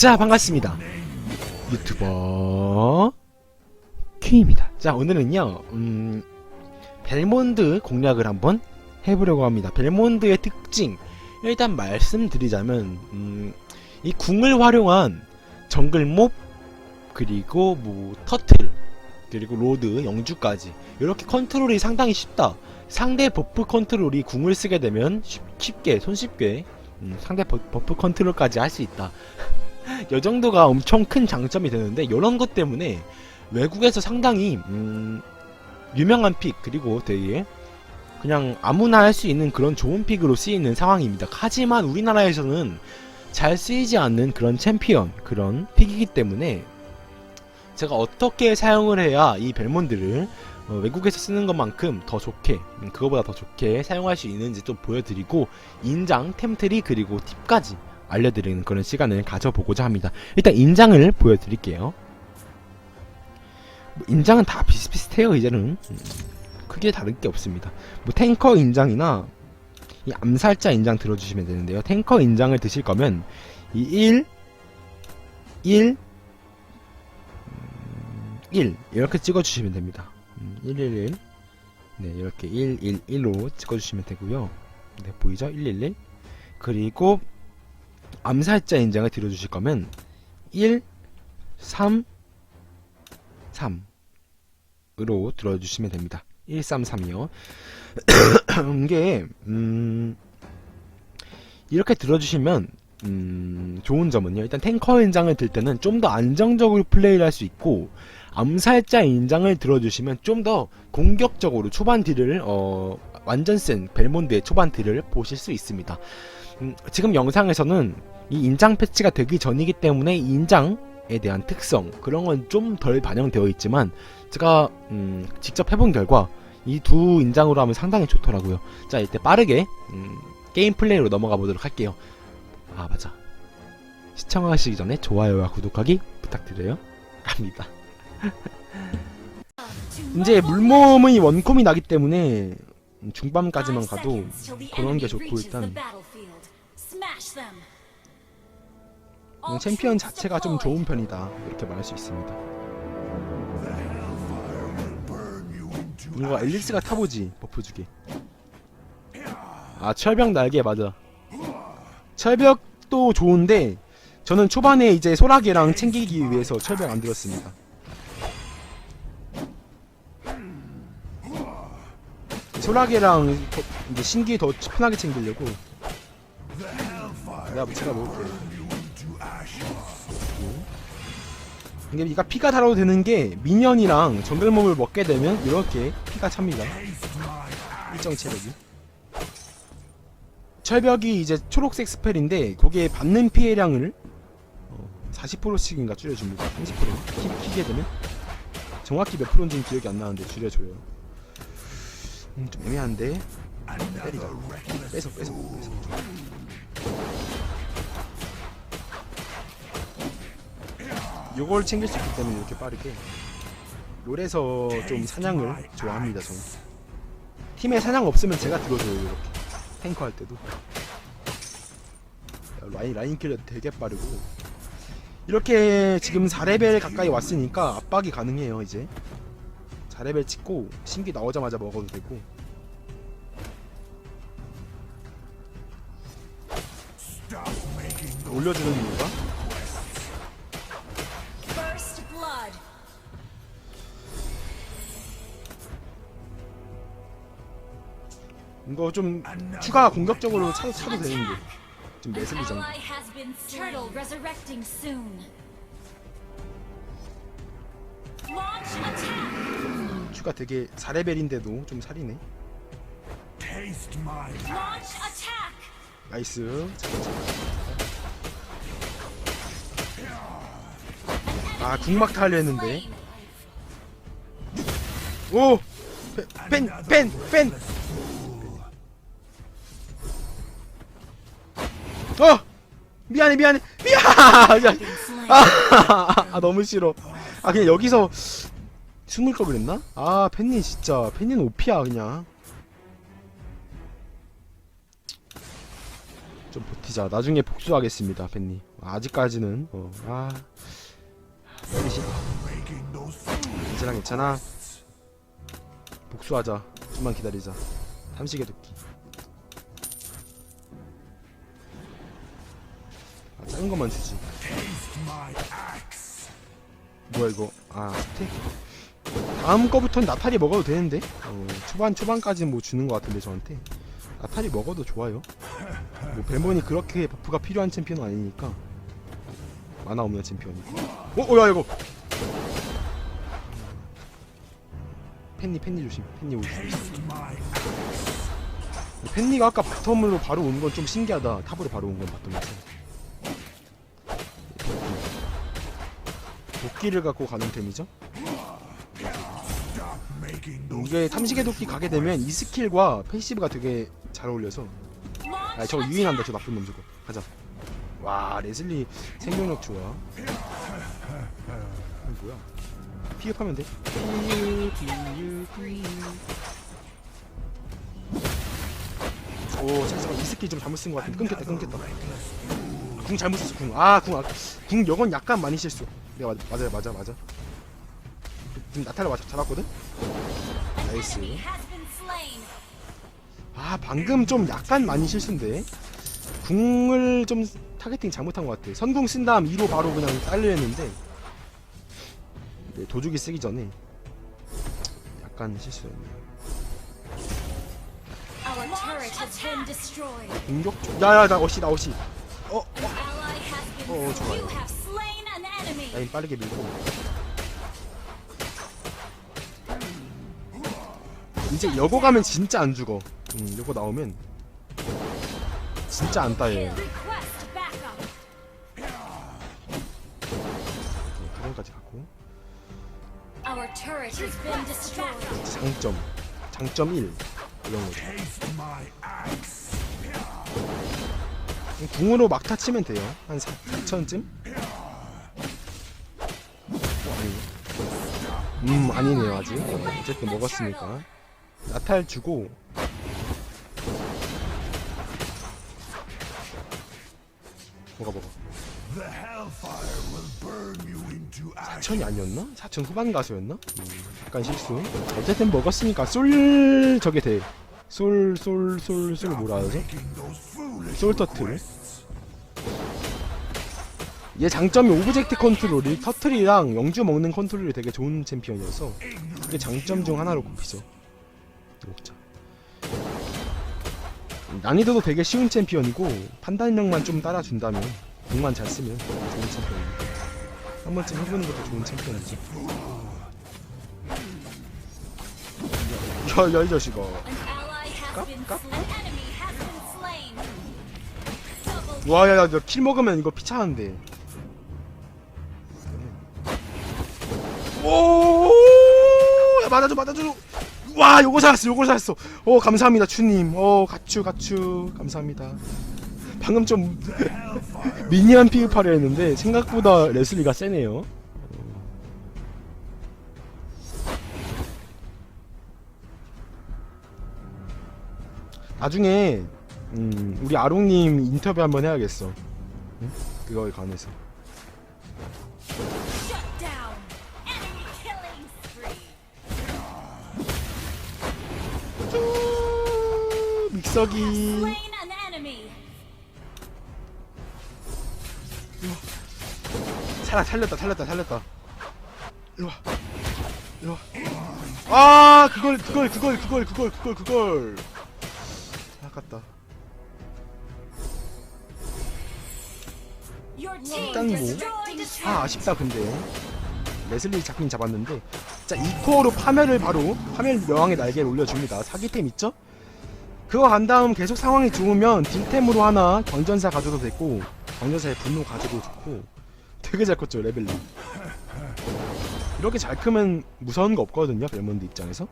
자 반갑습니다. 유튜버 퀸입니다. 자 오늘은요 음 벨몬드 공략을 한번 해보려고 합니다. 벨몬드의 특징 일단 말씀드리자면 음, 이 궁을 활용한 정글몹 그리고 뭐 터틀 그리고 로드 영주까지 이렇게 컨트롤이 상당히 쉽다. 상대 버프 컨트롤이 궁을 쓰게 되면 쉽, 쉽게 손쉽게 음, 상대 버, 버프 컨트롤까지 할 수 있다 이 정도가 엄청 큰 장점이 되는데 이런 것 때문에 외국에서 상당히 음, 유명한 픽 그리고 되게 그냥 아무나 할 수 있는 그런 좋은 픽으로 쓰이는 상황입니다. 하지만 우리나라에서는 잘 쓰이지 않는 그런 챔피언 그런 픽이기 때문에 제가 어떻게 사용을 해야 이 벨몬드를 어, 외국에서 쓰는 것만큼 더 좋게 음, 그거보다 더 좋게 사용할 수 있는지 좀 보여드리고 인장, 템트리 그리고 팁까지 알려드리는 그런 시간을 가져보고자 합니다. 일단 인장을 보여드릴게요. 뭐 인장은 다 비슷비슷해요 이제는 음, 크게 다른 게 없습니다. 뭐 탱커 인장이나 이 암살자 인장 들어주시면 되는데요. 탱커 인장을 드실 거면 이 1, 1, 음, 1 이렇게 찍어주시면 됩니다. 음, 1, 1, 1 네, 이렇게 1, 1, 1로 찍어주시면 되고요. 네, 보이죠? 1, 1, 1 그리고 암살자 인장을 들어주실 거면 1, 3, 3으로 들어주시면 됩니다. 133이요. 이게 음, 이렇게 들어주시면 음, 좋은 점은요. 일단 탱커 인장을 들 때는 좀 더 안정적으로 플레이를 할 수 있고 암살자 인장을 들어주시면 좀 더 공격적으로 초반 딜을 어, 완전 센 벨몬드의 초반 딜을 보실 수 있습니다. 음, 지금 영상에서는 이 인장 패치가 되기 전이기 때문에 이 인장에 대한 특성 그런 건 좀 덜 반영되어 있지만 제가 음, 직접 해본 결과 이 두 인장으로 하면 상당히 좋더라고요. 자 이때 빠르게 음, 게임 플레이로 넘어가 보도록 할게요. 아 맞아. 시청하시기 전에 좋아요와 구독하기 부탁드려요. 갑니다. 이제 물몸의 원콤이 나기 때문에 중반까지만 가도 그런 게 좋고 일단 음, 챔피언 자체가 좀 좋은 편이다 이렇게 말할 수 있습니다. 이거 앨리스가 타보지 버프 주게. 아 철벽 날개 맞아. 철벽도 좋은데 저는 초반에 이제 소라게랑 챙기기 위해서 철벽 안 들었습니다. 소라게랑 더- 이제 신기 더 편하게 챙기려고 내가 제가 먹을게. 이게 이가 피가 달아도 되는 게 미니언이랑 정글몹을 먹게 되면 이렇게 피가 찹니다. 일정 체력이. 철벽이 이제 초록색 스펠인데 거기에 받는 피해량을 어, 40%씩인가 줄여줍니다. 30% 키, 키게 되면 정확히 몇 프로인지는 기억이 안 나는데 줄여줘요. 음, 좀 애매한데 때리자. 뺏어 뺏어 뺏어. 요걸 챙길 수 있기 때문에 이렇게 빠르게 롤에서 좀 사냥을 좋아합니다 저는. 팀에 사냥 없으면 제가 들어줘요 이렇게. 탱커 할 때도. 라인 라인 킬러 되게 빠르고. 이렇게 지금 4레벨 가까이 왔으니까 압박이 가능해요 이제. 4레벨 찍고 신기 나오자마자 먹어도 되고. 올려주는 이유가 이거 좀 추가 공격적으로 차, 차도 되는데. Launch attack. 추가 되게 4레벨인데도 좀 살이네. 나이스 아 궁막타 하려 했는데 오! 펜! 펜! 펜! 어! 미안해 미안해 미안! 야, 아, 아 너무 싫어 아 그냥 여기서 숨을 걸 그랬나? 아 펜님 진짜 펜님 오피야 그냥 좀 버티자. 나중에 복수하겠습니다, 벤니. 아직까지는 어, 아, Making those fools. 괜찮아, 괜찮아. 복수하자. 좀만 기다리자. 삼식의 도끼. 아, 작은 것만 주지. 뭐야 이거? 아 스택. 다음 거부터는 나탈이 먹어도 되는데. 어, 초반 초반까지는 뭐 주는 것 같은데 저한테. 나탈이 먹어도 좋아요. 뭐 벨몬이 그렇게 버프가 필요한 챔피언은 아니니까. 만화 없는 챔피언이고. 어, 어, 야 이거. 펜니 펜니 조심. Taste my 펜니가 아까 바텀으로 바로 온 건 좀 신기하다. 탑으로 바로 온건 바텀에서. 도끼를 갖고 가는 템이죠. 이게 탐식의 도끼 가게 되면 이 스킬과 패시브가 되게 잘 어울려서. 아 저거 유인한다 저 나쁜 놈 저거. 가자. 와 레슬리 생존력 좋아. 뭐야? 피흡하면 돼. 오 잠깐만. 이 스킬 좀 잘못 쓴 것 같은데. 끊겼다 끊겼다. 궁 잘못 썼어 궁아궁 아, 궁 여건 약간 많이 실수 내가 맞, 맞아요 맞아 맞아 지금 나타를 맞 잡았거든 나이스. 아 방금 좀 약간 많이 실수인데 궁을 좀 타겟팅 잘못한 것 같아 선궁 쓴 다음 2로 바로 그냥 딸려 했는데 네, 도주기 쓰기 전에 약간 실수였네 Our turret has been destroyed. 공격 중 야야 나 어시 나 어시 어 been. 어, 좋아요. 라인 빠르게 밀고 이제 여고 가면 진짜 안 죽어 음 여고 나오면 진짜 안 has been destroyed. 장점 장점 1 이런 거죠 axe. 궁으로 막타 치면 돼요. 한 4천쯤? 음, 아니네요, 아직. 어쨌든 먹었으니까. 나탈 주고. 먹어, 먹어. The hellfire will burn you into ash. 4천이 아니었나? 4천 후반 가수였나? 음, 약간 실수. 어쨌든 먹었으니까 솔, 저게 돼. 솔, 솔, 솔, 솔 뭐라 하죠? Making those foolish 솔 터틀. 얘 장점이 오브젝트 컨트롤이 터틀이랑 영주 먹는 컨트롤이 되게 좋은 챔피언이어서 그게 장점 중 하나로 꼽히죠. 먹자. 난이도도 되게 쉬운 챔피언이고 판단력만 좀 따라준다면 공만 잘 쓰면 좋은 챔피언입니다. 한 번쯤 해보는 것도 좋은 챔피언이죠. 야야 이 자식아. Double 와야야 너킬 먹으면 이거 피차는데. 오, 야, 맞아줘 맞아줘. 와 요거 살았어 요거 살았어. 오 감사합니다 추님. 오 가추 가추 감사합니다. 방금 좀 미니언 피흡하려 했는데 생각보다 레슬리가 세네요. 나중에 음, 우리 아롱님 인터뷰 한번 해야겠어. 응? 그거에 관해서. Enemy. 살아 살렸다 살렸다 살렸다. 일로 와. 일로 와. 아 그걸 그걸 그걸 그걸 그걸 그걸 그걸. 아깝다. 일단 뭐. a 아. 아쉽다 근데. 레슬리 잡긴 잡았는데 자 2코어로 파멸을 바로 파멸 여왕의 날개를 올려줍니다 사기템 있죠? 그거 간 다음 계속 상황이 좋으면 딜템으로 하나 광전사 가져도 됐고 광전사의 분노 가져도 좋고. 되게 잘 컸죠 레벨리 이렇게 잘 크면 무서운 거 없거든요 벨몬드 입장에서.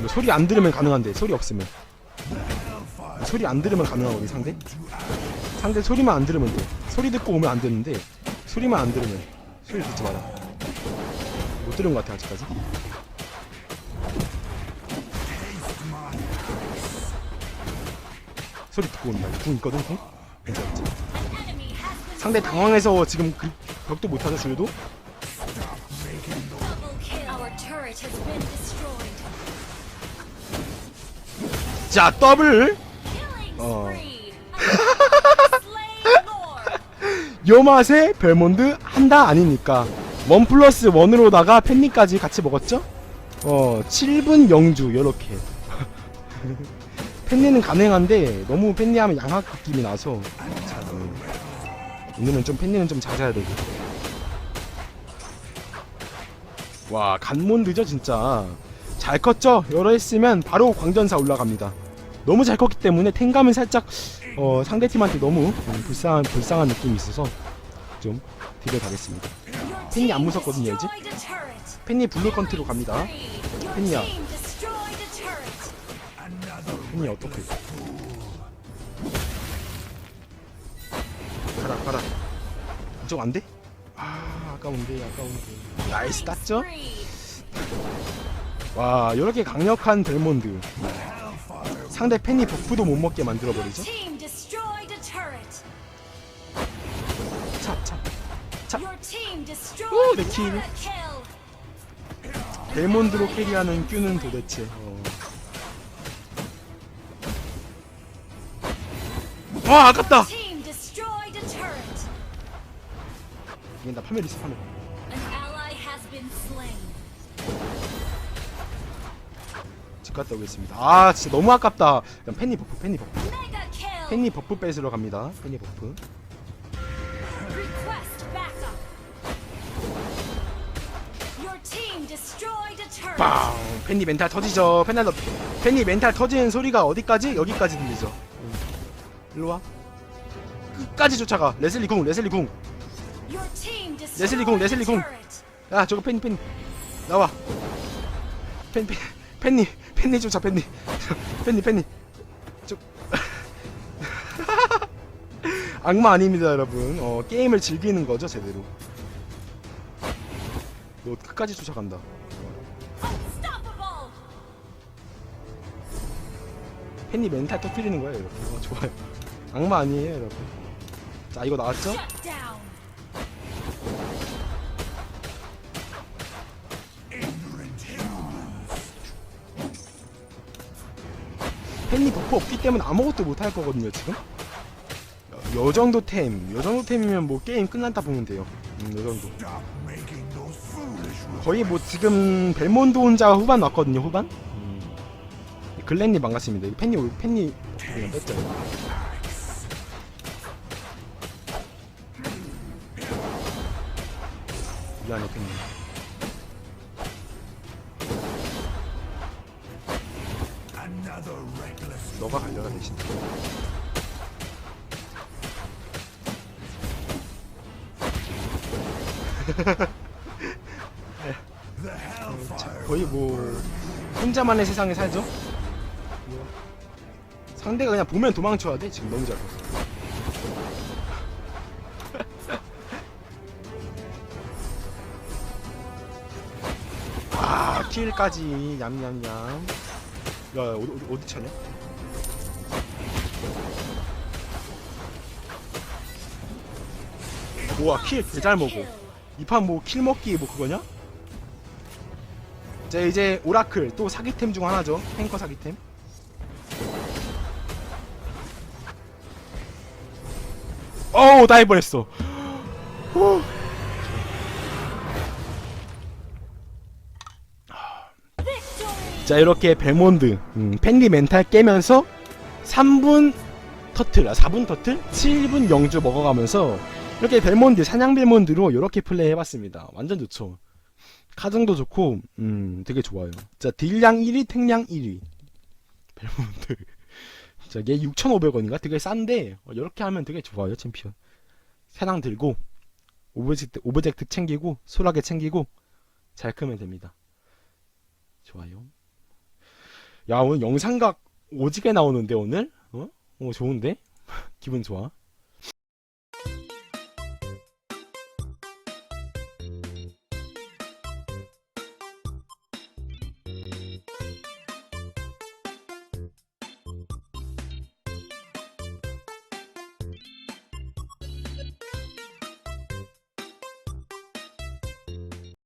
뭐 소리 안 들으면 가능한데 소리 없으면. 소리 안 들으면 가능하거든 상대? 상대 소리만 안 들으면 돼. 소리 듣고 오면 안 되는데 소리만 안 들으면. 소리 듣지 마라. 못 들은 것 같아 아직까지. 소리 듣고 온다. 이거 있거든 괜찮아 상대 당황해서 지금 그 벽도 못하죠 줄도? 자 더블! 어. 요 맛에 벨몬드 한다 아니니까. 원 플러스 원으로다가 팬니까지 같이 먹었죠? 어 7분 영주 요렇게 팬니는 가능한데 너무 팬니하면 양학 느낌이 나서 자, 음. 오늘은 좀 팬니는 좀 잦아야 되고 와 간몬드죠 진짜 잘 컸죠? 여러 했으면 바로 광전사 올라갑니다 너무 잘 컸기 때문에 탱감은 살짝 어, 상대팀한테 너무 음, 불쌍한 불쌍한 느낌이 있어서 좀 딜을 가겠습니다. 팬이 안 무섭거든요, 이제. 팬니 블루 컨트로 갑니다. 팬이야. 팬니 어떻게? 가라 가라. 이쪽 안 돼? 아 아까운데 아까운데. 나이스 땄죠? 와 이렇게 강력한 델몬드. 상대 팬니 버프도 못 먹게 만들어 버리죠? Team destroyed a turret. 차차 team 오, destroyed 내 a 킬. turret kill. 델몬드로 캐리하는 큐는 도대체. 어. 와 아깝다. 이게 나 파멸 있어 파멸. 집 갔다 오겠습니다. 아 진짜 너무 아깝다. 일단 팬니 버프 팬니 버프. 팬니 버프 뺏으러 갑니다. 팬니 버프. 빵! 팬니 멘탈 터지죠. 팬날 팬니 멘탈 터지는 소리가 어디까지? 여기까지 들리죠. 음. 일로 와. 끝까지 쫓아가. 레슬리 궁, 레슬리 궁. 레슬리 궁, 레슬리 궁. 야 저거 팬니 팬니 나와. 팬 팬, 팬니 팬니 쫓아 팬니 팬니 팬니. 저 악마 아닙니다 여러분. 어 게임을 즐기는 거죠 제대로. 너 끝까지 쫓아간다. 팬니 멘탈 터뜨리는 거예요 여러분. 어, 좋아요. 악마 아니에요 여러분. 자 이거 나왔죠? 팬니 버프 없기 때문에 아무것도 못 할 거거든요 지금? 요, 요 정도 템, 요 정도 템이면 뭐 게임 끝났다 보면 돼요. 음, 요 정도. 거의 뭐 지금 벨몬드 혼자 후반 왔거든요 후반? 음. 글렌님 반갑습니다. 올- 팬니 그냥 뺐죠 미안해 reckless 너가 갈려라 대신. hellfire 거의 뭐 혼자만의 세상에 살죠. 상대가 그냥 보면 도망쳐야 돼. 지금 너무 잘 봤어. 아 킬까지 냠냠냠. 야 어디 어디, 어디 차냐? 우와 킬 개잘 먹어. Kill. 이판 뭐 킬 먹기 뭐 그거냐? 자 이제 오라클 또 사기템 중 하나죠 탱커 사기템 어우 다 해버렸어. 후. Victory. 자 이렇게 벨몬드 음, 팬리 멘탈 깨면서 3분 터틀 아 4분 터틀? 7분 영주 먹어가면서 이렇게 벨몬드 사냥 벨몬드로 이렇게 플레이 해봤습니다. 완전 좋죠. 카정도 좋고 음 되게 좋아요. 자 딜량 1위 탱량 1위. 벨몬드 자 얘 6,500원인가? 되게 싼데 어, 이렇게 하면 되게 좋아요 챔피언. 사냥 들고 오브젝트, 오브젝트 챙기고 소라게 챙기고 잘 크면 됩니다. 좋아요. 야 오늘 영상각 오지게 나오는데 오늘? 어? 어 좋은데? 기분 좋아